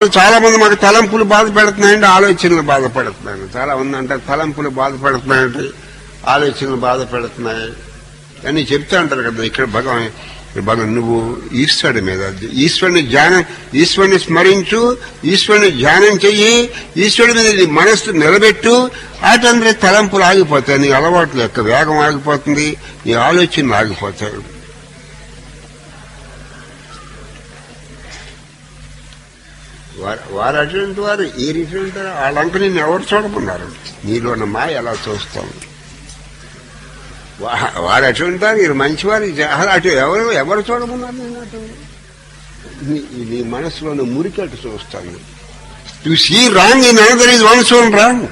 చాలా మంది మాకు తలంపులు బాధపడుతున్నాయండి ఆలోచనలు బాధపెడుతున్నాయి. చాలా మంది అంటారు తలంపులు బాధపడుతున్నాయండి ఆలోచనలు బాధపడుతున్నాయి. అని చెప్తా అంటారు కదా ఇక్కడ భగవాన్ భగవాన్ నువ్వు ఈశ్వరుడి మీద ఈశ్వరుని ధ్యానం ఈశ్వరుని స్మరించు ఈశ్వరుని ధ్యానం చెయ్యి ఈశ్వరుడి మీద నీ మనస్సు నిలబెట్టు వాటందరి తలంపులు ఆగిపోతాయి నీ అలవాట్లు యొక్క వేగం ఆగిపోతుంది నీ ఆలోచనలు ఆగిపోతాయి. వారు వారు అటువంటి వారు ఈ ఇటువంటి వారు వాళ్ళంక నేను ఎవరు చూడమన్నారు? నీలో ఉన్న ఎలా చూస్తాం వారు అటువంటి వారు వీరు మంచివారు అటు ఎవరు ఎవరు చూడమన్నారు నేను అటు? నీ- మనసులోని మురికి అటు చూస్తాను. You see wrong in another is one's own wrong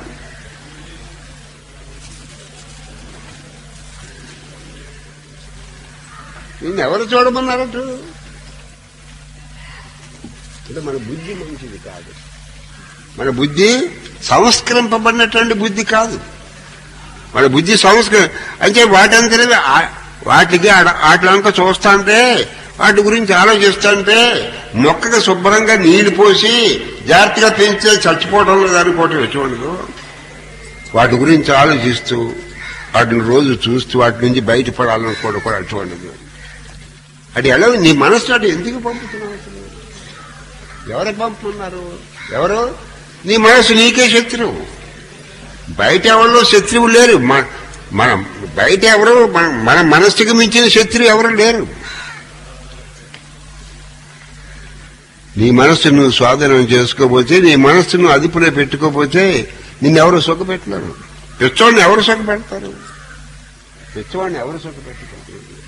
నేను ఎవరు చూడమన్నారటు అంటే మన బుద్ధి మంచిది కాదు. మన బుద్ధి సంస్కరింపబడినటువంటి బుద్ధి కాదు. మన బుద్ధి సంస్కర అంటే వాటంతరే వాటికి వాటిలంక చూస్తాంటే వాటి గురించి ఆలోచిస్తాంటే మొక్కకి శుభ్రంగా నీళ్ళు పోసి జాగ్రత్తగా పెంచే చచ్చిపోవడం లేదు అనుకోవటం వాటి గురించి ఆలోచిస్తూ వాటిని రోజు చూస్తూ వాటి నుంచి బయటపడాలనుకోవడం కూడా అటువంటిది అది ఎలా నీ మనసు అటు ఎందుకు పంపుతున్నావు? అసలు? ఎవరు పంపుతున్నారు? ఎవరు? నీ మనసు నీకే శత్రువు. బయట ఎవరిలో శత్రువు లేరు. మనం బయట ఎవరు మన- మన మనస్సుకి మించిన శత్రువు ఎవరు లేరు. నీ మనస్సు నువ్వు స్వాధీనం చేసుకోపోతే నీ మనస్సు నువ్వు అదుపులో పెట్టుకోపోతే నిన్నెవరు సుఖపెట్టలేరు. పిచ్చవాడిని ఎవరు సుఖపెడతారు? పిచ్చవాడిని ఎవరు సుఖపెట్టుకుంటారు?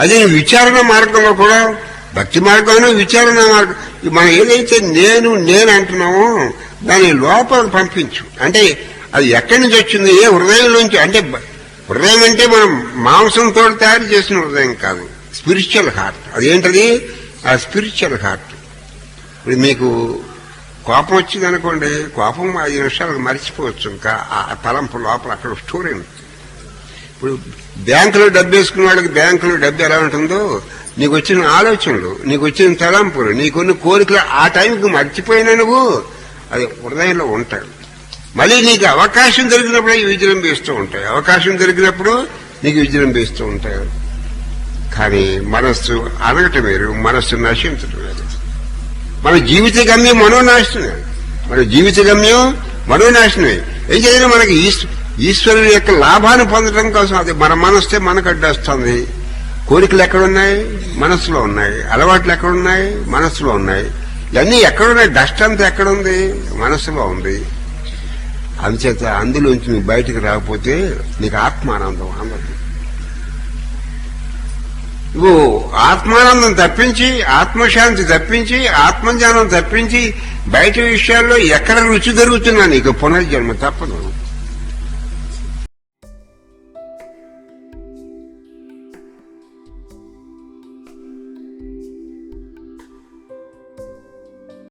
అదే విచారణ మార్గంలో కూడా? భక్తి మార్గంలో విచారణ మార్గం? మనం ఏదైతే నేను నేను అంటున్నామో దాని లోపల పంపించు. అంటే అది ఎక్కడి నుంచి వచ్చింది? ఏ హృదయం నుంచి? అంటే హృదయం అంటే మనం మాంసంతో తయారు చేసిన హృదయం కాదు. Spiritual heart. అదేంటది? ఆ స్పిరిచువల్ హార్ట్. ఇప్పుడు మీకు కోపం వచ్చింది అనుకోండి కోపం ఐదు నిమిషాలకు మర్చిపోవచ్చు ఇంకా. ఆ తలంపు లోపల అక్కడ స్టోరీ ఉంది ఇప్పుడు బ్యాంకులో డబ్బు వేసుకున్న వాళ్ళకి బ్యాంకులో డబ్బు ఎలా ఉంటుందో? నీకు వచ్చిన ఆలోచనలు నీకు వచ్చిన తలంపులు నీకున్న కోరికలు ఆ టైంకి మర్చిపోయినా నువ్వు అది హృదయంలో ఉంటాయి. మళ్ళీ నీకు అవకాశం దొరికినప్పుడు అవి విజృంభిస్తూ ఉంటాయి. అవకాశం దొరికినప్పుడు నీకు విజృంభిస్తూ ఉంటాయి. కానీ మనస్సు అనగటం వేరు మనస్సు నశించటం వేరు. మన జీవిత గమ్యం మనోనాశనమే. మన జీవిత గమ్యం మనోనాశనమే. ఏం చేయాలి? మనకి ఈశ్వ- ఈశ్వరుని యొక్క లాభాన్ని పొందడం కోసం అది మన మనస్తే మనకు అడ్డొస్తుంది. కోరికలు ఎక్కడున్నాయి? మనస్సులో ఉన్నాయి. అలవాట్లు ఎక్కడున్నాయి? మనస్సులో ఉన్నాయి. ఇవన్నీ ఎక్కడున్నాయి? డస్ట్ అంతా ఎక్కడుంది? మనస్సులో ఉంది. అందుచేత అందులోంచి నువ్వు బయటికి రాకపోతే నీకు ఆత్మానందం అందదు. నువ్వు ఆత్మానందం తప్పించి ఆత్మశాంతి తప్పించి ఆత్మజ్ఞానం తప్పించి బయట విషయాల్లో ఎక్కడ రుచి దొరుకుతున్నా నీకు పునర్జన్మ తప్పదు.